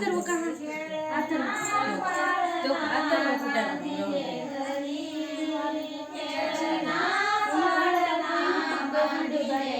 अथर्व कहाँ? अथर्व तो अथर्व कुठं Thank.